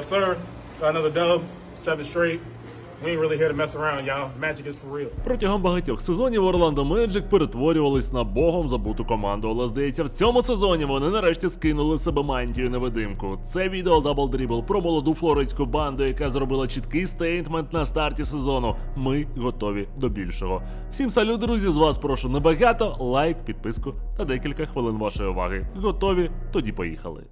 Yes, sir. Another dub, seven straight. We ain't really here to mess around, y'all. Magic is for real. Протягом багатьох сезонів Орландо Меджик перетворювались на богом забуту команду, але здається, в цьому сезоні вони нарешті скинули себе мантію невидимку. Це відео Double Dribble про молоду флоридську банду, яка зробила чіткий стейтмент на старті сезону. Ми готові до більшого. Всім салют, друзі! З вас прошу небагато, лайк, підписку та декілька хвилин вашої уваги. Готові? Тоді поїхали.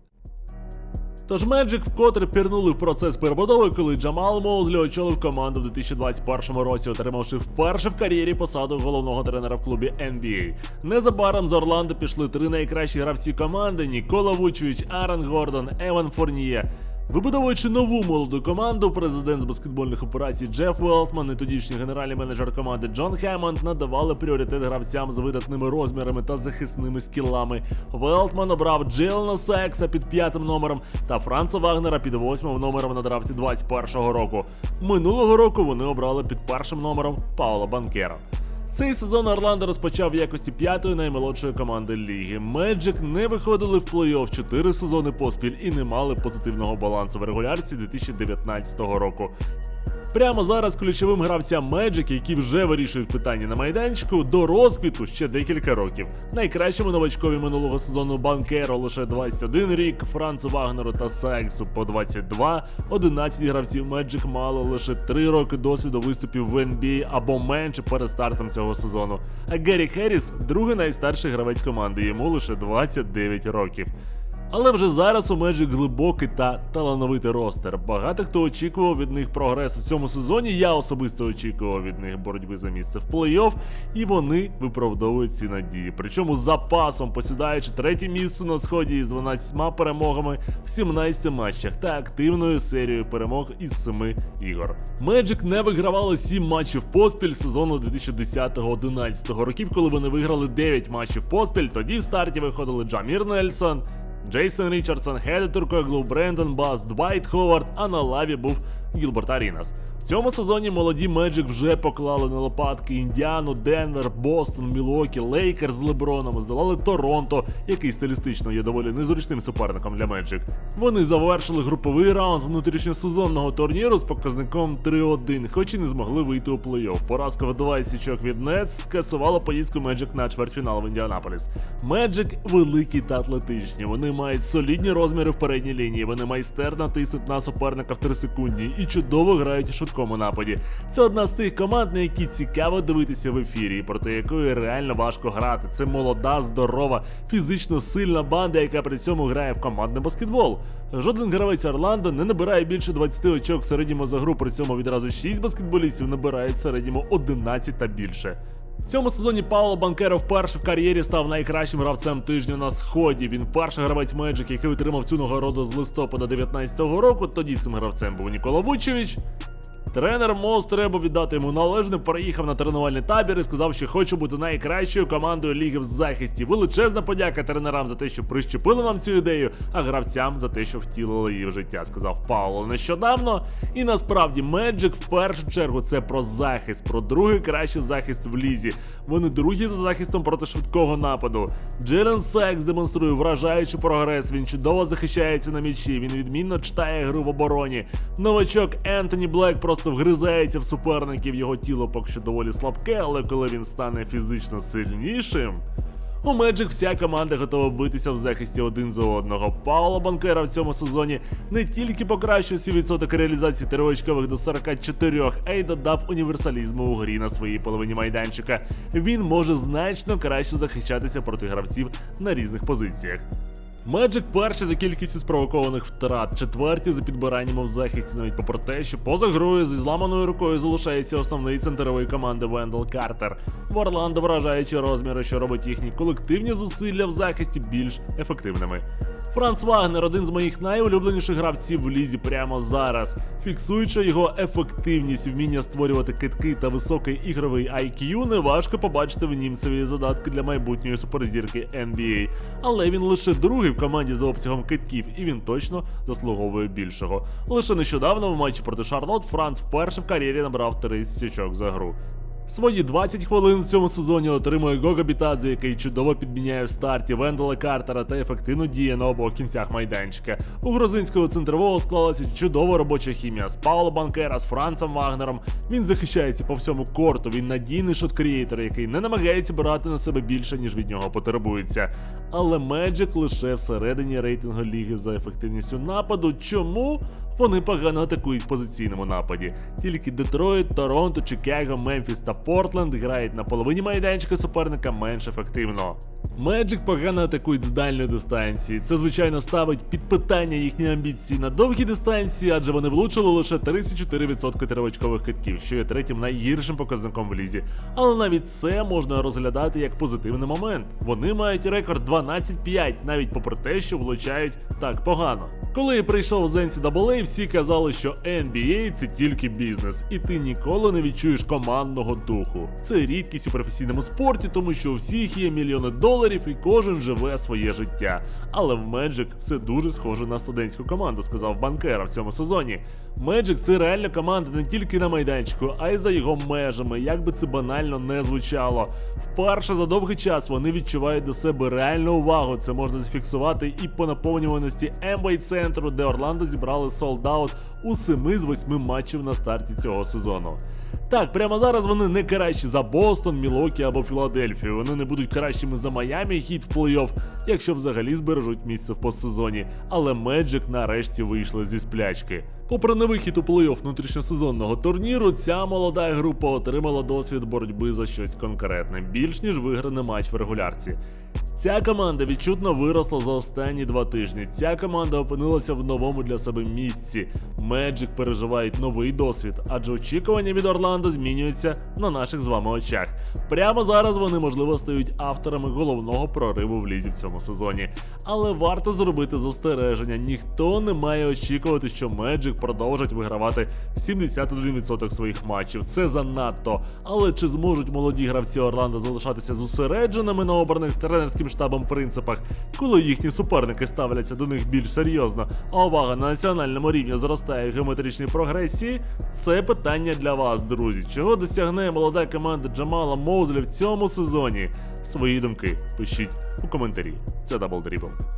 Тож Меджик вкотре пірнули в процес перебудови, коли Джамал Моузлі очолив команду в 2021 році, отримавши вперше в кар'єрі посаду головного тренера в клубі NBA. Незабаром з Орландо пішли три найкращі гравці команди: Нікола Вучевич, Аарон Гордон, Еван Форніє. Вибудовуючи нову молоду команду, президент з баскетбольних операцій Джеф Велтман і тодішній генеральний менеджер команди Джон Хеммонд надавали пріоритет гравцям з видатними розмірами та захисними скілами. Велтман обрав Джелена Секса під п'ятим номером та Франца Вагнера під восьмим номером на драфті 21-го року. Минулого року вони обрали під першим номером Паула Банкера. Цей сезон Орландо розпочав в якості п'ятої наймолодшої команди ліги. Меджик не виходили в плей-офф 4 сезони поспіль і не мали позитивного балансу в регулярці 2019 року. Прямо зараз ключовим гравцям Magic, які вже вирішують питання на майданчику, до розквіту ще декілька років. Найкращому новачкові минулого сезону Банкеро лише 21 рік, Францу Вагнеру та Сексу по 22. 11 гравців Magic мали лише 3 роки досвіду виступів в NBA або менше перед стартом цього сезону. А Геррі Херріс другий найстарший гравець команди, йому лише 29 років. Але вже зараз у Magic глибокий та талановитий ростер. Багато хто очікував від них прогресу в цьому сезоні. Я особисто очікував від них боротьби за місце в плей-офф, і вони виправдовують ці надії. Причому запасом посідаючи третє місце на сході із 12 перемогами в 17 матчах та активною серією перемог із 7 ігор. Magic не вигравали 7 матчів поспіль сезону 2010-11 років, коли вони виграли 9 матчів поспіль. Тоді в старті виходили Джамір Нельсон. Джейсон Річардсон, Хеде Туркоглу, Брендон Бас, Двайт Ховард, а на лаві був Гілберт Арінас. В цьому сезоні молоді Меджик вже поклали на лопатки Індіану, Денвер, Бостон, Мілуокі, Лейкер з Леброном, здолали Торонто, який стилістично є доволі незручним суперником для Меджик. Вони завершили груповий раунд внутрішньосезонного турніру з показником 3-1, хоч і не змогли вийти у плей-офф. Поразка в 20 січок від Нетс скасувала поїздку Меджик на чвертьфінал в Індіанаполіс. Меджик великі та атлетичні. Вони мають солідні розміри в передній лінії. Вони майстерно тиснуть на суперника в 3 секунді і чудово грають у швидкому нападі. Це одна з тих команд, на які цікаво дивитися в ефірі, проти якої реально важко грати. Це молода, здорова, фізично сильна банда, яка при цьому грає в командний баскетбол. Жоден гравець Орландо не набирає більше 20 очок середньому за гру, при цьому відразу 6 баскетболістів набирають середньому 11 та більше. В цьому сезоні Пауло Банкеро вперше в кар'єрі став найкращим гравцем тижня на сході. Він перший гравець Magic, який отримав цю нагороду з листопада 19-го року. Тоді цим гравцем був Нікола Вучевич. Тренер Моз треба віддати йому належне, переїхав на тренувальний табір і сказав, що хоче бути найкращою командою ліги в захисті. Величезна подяка тренерам за те, що прищепили нам цю ідею, а гравцям за те, що втілили її в життя, сказав Пауло нещодавно. І насправді Меджик в першу чергу це про захист, про другий кращий захист в лізі. Вони другі за захистом проти швидкого нападу. Джелен Секс демонструє вражаючий прогрес. Він чудово захищається на м'ячі. Він відмінно читає гру в обороні. Новачок Ентоні Блек просто вгризається в суперників. Його тіло поки що доволі слабке, але коли він стане фізично сильнішим. У Magic вся команда готова битися в захисті один за одного. Пауло Банкера в цьому сезоні не тільки покращив свій відсоток реалізації триочкових до 44, а й додав універсалізму у грі на своїй половині майданчика. Він може значно краще захищатися проти гравців на різних позиціях. Меджик перший за кількістю спровокованих втрат, четверті за підбиранням в захисті, навіть попри те, що поза грою зі зламаною рукою залишається основний центрової команди Вендел Картер. В Орландо вражаючі розміри, що робить їхні колективні зусилля в захисті більш ефективними. Франц Вагнер один з моїх найулюбленіших гравців в лізі прямо зараз. Фіксуючи його ефективність, вміння створювати китки та високий ігровий IQ, неважко побачити в німцеві задатки для майбутньої суперзірки NBA. Але він лише другий в команді за обсягом китків, і він точно заслуговує більшого. Лише нещодавно в матчі проти Шарлот Франц вперше в кар'єрі набрав 30 очок за гру. Свої 20 хвилин в цьому сезоні отримує Гога Бітадзе, який чудово підміняє в старті Вендела Картера та ефективно діє на обох кінцях майданчика. У грузинського центрового склалася чудова робоча хімія з Пауло Банкера, з Францем Вагнером. Він захищається по всьому корту. Він надійний шот-крієтор, який не намагається брати на себе більше, ніж від нього потребується. Але Меджик лише всередині рейтингу ліги за ефективністю нападу. Чому? Вони погано атакують в позиційному нападі. Тільки Детройт, Торонто, Чикаго, Мемфіс та Портленд грають на половині майданчика суперника менш ефективно. Меджик погано атакують з дальньої дистанції. Це звичайно ставить під питання їхні амбіції на довгі дистанції, адже вони влучили лише 34% тривочкових китків, що є третім найгіршим показником в лізі. Але навіть це можна розглядати як позитивний момент. Вони мають рекорд 12-5, навіть попри те, що влучають так погано. Коли я прийшов з NCAA, всі казали, що NBA – це тільки бізнес, і ти ніколи не відчуєш командного духу. Це рідкість у професійному спорті, тому що у всіх є мільйони доларів і кожен живе своє життя. Але в Magic все дуже схоже на студентську команду, сказав Банкера в цьому сезоні. Magic – це реальна команда не тільки на майданчику, а й за його межами, як би це банально не звучало. Вперше за довгий час вони відчувають до себе реальну увагу. Це можна зафіксувати і по наповнюваності Емвей центру, де Орландо зібрали солдаут у 7 з 8 матчів на старті цього сезону. Так, прямо зараз вони не кращі за Бостон, Мілокі або Філадельфію. Вони не будуть кращими за Майамі хід в плей-офф, якщо взагалі збережуть місце в постсезоні. Але Меджик нарешті вийшли зі сплячки. Попри невихід у плей-офф внутрішньосезонного турніру, ця молода група отримала досвід боротьби за щось конкретне, більш ніж виграний матч в регулярці. Ця команда відчутно виросла за останні два тижні. Ця команда опинилася в новому для себе місці. Меджик переживають новий досвід, адже очікування від Орландо змінюються на наших з вами очах. Прямо зараз вони, можливо, стають авторами головного прориву в лізі в цьому сезоні. Але варто зробити застереження: ніхто не має очікувати, що Меджик продовжать вигравати 71% своїх матчів. Це занадто. Але чи зможуть молоді гравці Орландо залишатися зосередженими на обраних тренерським штабом принципах, коли їхні суперники ставляться до них більш серйозно, а увага на національному рівні зростає в геометричній прогресії? Це питання для вас, друзі. Чого досягне молода команда Джамала Моузлі в цьому сезоні? Свої думки пишіть у коментарі. Це Double Dribble.